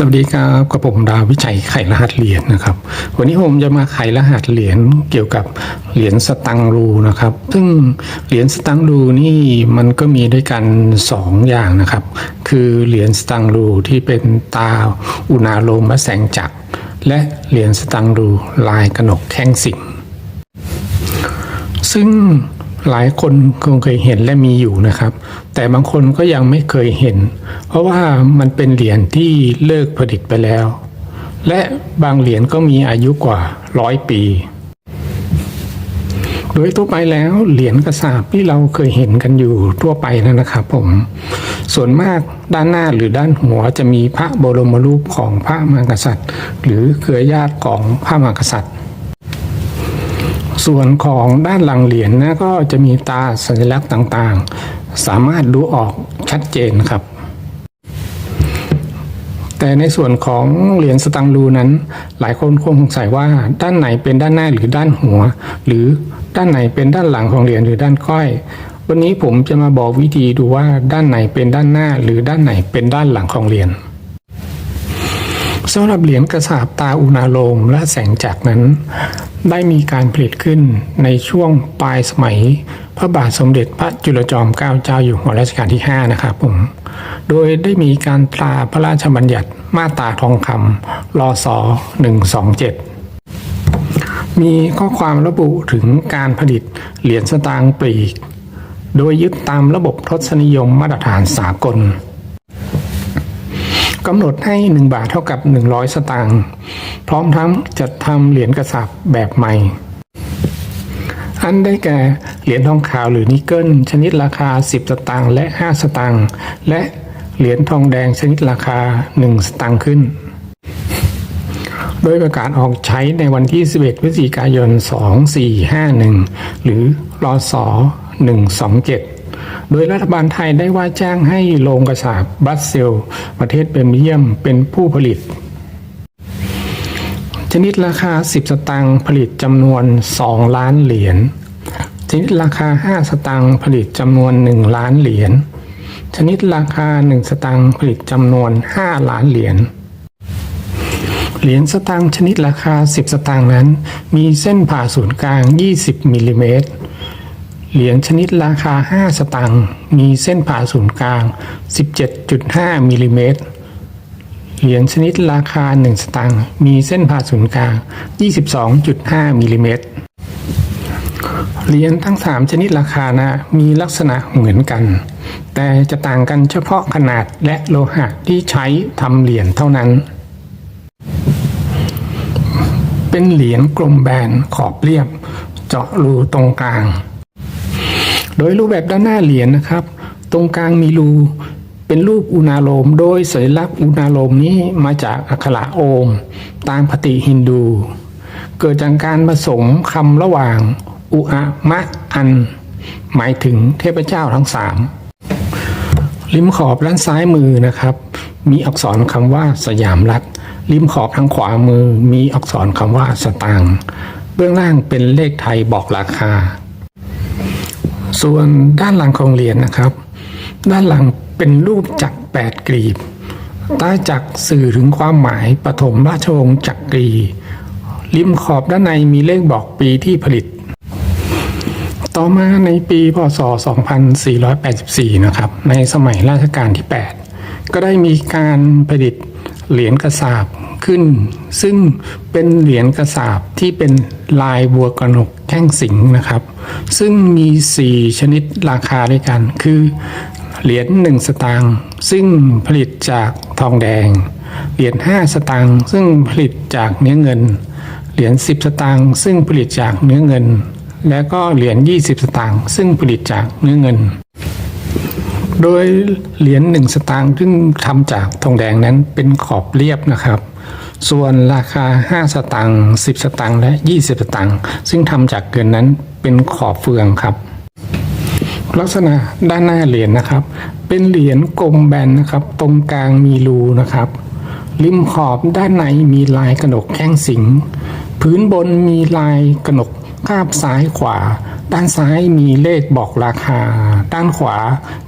สวัสดีครับกับผมดาววิชัยไขรหัสเหรียญนะครับ วันนี้ผมจะมาไขรหัสเหรียญเกี่ยวกับเหรียญสตังรูนะครับ ซึ่งเหรียญสตังรูนี่มันก็มีด้วยกันสองอย่างนะครับ คือเหรียญสตังรูที่เป็นตาอุณาโลมและแสงจักร และเหรียญสตังรูลายกนกแข้งสิงซึ่ง หลายคนคงเคยเห็นและมีอยู่นะครับ แต่บางคนก็ยังไม่เคยเห็น เพราะว่ามันเป็นเหรียญที่เลิกผลิตไปแล้ว และบางเหรียญก็มีอายุกว่าร้อยปี โดยทั่วไปแล้วเหรียญกระสาบที่เราเคยเห็นกันอยู่ทั่วไปนะนะครับผมส่วนมากด้านหน้าหรือด้านหัวจะมีพระบรมรูปของพระมหากษัตริย์ หรือเครือญาติของพระมหากษัตริย์ ส่วนของด้านหลังเหรียญนะก็จะมีตาสัญลักษณ์ต่างๆ สามารถดูออกชัดเจนครับ แต่ในส่วนของเหรียญสตังรูนั้น หลายคนคงสงสัยว่าด้านไหนเป็นด้านหน้าหรือด้านหัว หรือด้านไหนเป็นด้านหลังของเหรียญหรือด้านก้อยวันนี้ผมจะมาบอกวิธีดูว่าด้านไหนเป็นด้านหน้า หรือด้านไหนเป็นด้านหลังของเหรียญสำหรับเหรียญกระสาบตาอุณาโลมและแสงจักรนั้น ได้มีการผลิตขึ้นในช่วงปลายสมัย พระบาทสมเด็จพระจุลจอมเกล้าเจ้าอยู่หัวรัชกาลที่ 5 นะครับผม โดยได้มีการตราพระราชบัญญัติมาตราทองคำรอสอ127 มีข้อความระบุถึงการผลิตเหรียญสตางค์ปลีก โดยยึดตามระบบทศนิยมมาตรฐานสากล กำหนดให้ 1 บาทเท่ากับ 100 สตางค์พร้อมทั้งจัดทำเหรียญกระสาบแบบใหม่ อันได้แก่เหรียญทองขาวหรือนิกเกิลชนิดราคา 10 สตางค์และ 5 สตางค์และเหรียญทองแดงชนิดราคา 1 สตางค์ขึ้น โดยประกาศออกใช้ในวันที่ 11 พฤศจิกายน 2451 หรือรอสอ127 โดยรัฐบาลไทยได้ว่าจ้างให้โรงกระสาบบรัสเซล ประเทศเบลเยียมเป็นผู้ผลิต ชนิดราคา 10 สตางค์ผลิตจำนวน 2 ล้านเหรียญชนิดราคา 5 สตางค์ผลิตจำนวน 1 ล้านเหรียญชนิดราคา 1 สตางค์ผลิตจำนวน 5 ล้านเหรียญเหรียญสตางค์ชนิดราคา 10 สตางค์นั้น มีเส้นผ่าศูนย์กลาง 20มิลลิเมตร เหรียญชนิดราคา 5 สตางค์มีเส้นผ่าศูนย์กลาง 17.5มิลลิเมตรเหรียญชนิดราคา 1 สตางค์มีเส้นผ่าศูนย์กลาง 22.5มิลลิเมตรเหรียญทั้ง 3 ชนิดราคานะมีลักษณะเหมือนกัน แต่จะต่างกันเฉพาะขนาดและโลหะที่ใช้ทำเหรียญเท่านั้น เป็นเหรียญกลมแบนขอบเรียบ เจาะรูตรงกลาง โดยรูปแบบด้านหน้าเหรียญนะครับ ตรงกลางมีรูเป็นรูปอุณาโลม โดยสัญลักษณ์อุณาโลมนี้มาจากอักขระโอม ตามปฏิฮินดู เกิดจากการผสมคำระหว่าง อุอะมะอัน หมายถึงเทพเจ้าทั้งสามริมขอบด้านซ้ายมือนะครับ มีอักษรคำว่าสยามรัฐ ริมขอบทางขวามือมีอักษรคำว่าสตางค์เบื้องล่างเป็นเลขไทยบอกราคา ส่วนด้านหลังของเหรียญนะครับ ด้านหลังเป็นรูปจักรแปดกลีบใต้จักรสื่อถึงความหมายปฐมราชวงศ์จักรีริมขอบด้านในมีเลขบอกปีที่ผลิต ต่อมาในปีพศ 2484 นะครับ ในสมัยรัชกาลที่ 8 ก็ได้มีการผลิตเหรียญกระสาบ ขึ้น ซึ่งเป็นเหรียญกระสาบที่เป็นลายบัวกระหนกแข้งสิงนะครับ ซึ่งมี 4 ชนิดราคาด้วยกัน คือเหรียญ1สตางค์ซึ่งผลิตจากทองแดง เหรียญ5สตางค์ซึ่งผลิตจากเนื้อเงิน เหรียญ10 สตางค์ซึ่งผลิตจากเนื้อเงิน และก็เหรียญ20 สตางค์ซึ่งผลิตจากเนื้อเงินโดยเหรียญ1สตางค์ซึ่งทำจากทองแดงนั้นเป็นขอบเรียบนะครับ ส่วนราคา 5 สตางค์10 สตางค์และ 20 สตางค์ซึ่งทำจากเงินนั้นเป็นขอบเฟืองครับ ลักษณะด้านหน้าเหรียญนะครับ เป็นเหรียญกลมแบนนะครับ ตรงกลางมีรูนะครับริมขอบด้านในมีลายกระหนกแข้งสิง พื้นบนมีลายกระหนกคาบซ้ายขวา ด้านซ้ายมีเลขบอกราคา ด้านขวา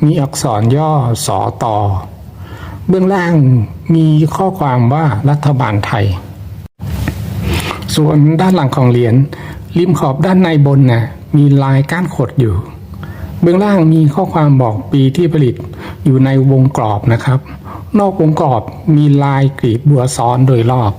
มีอักษรย่อสอตอ เบื้องล่างมีข้อความว่ารัฐบาลไทย ส่วนด้านหลังของเหรียญริมขอบด้านในบนน่ะมีลายก้านขดอยู่ เบื้องล่างมีข้อความบอกปีที่ผลิตอยู่ในวงกรอบนะครับ นอกวงกรอบมีลายกรีบบัวซ้อนโดยรอบ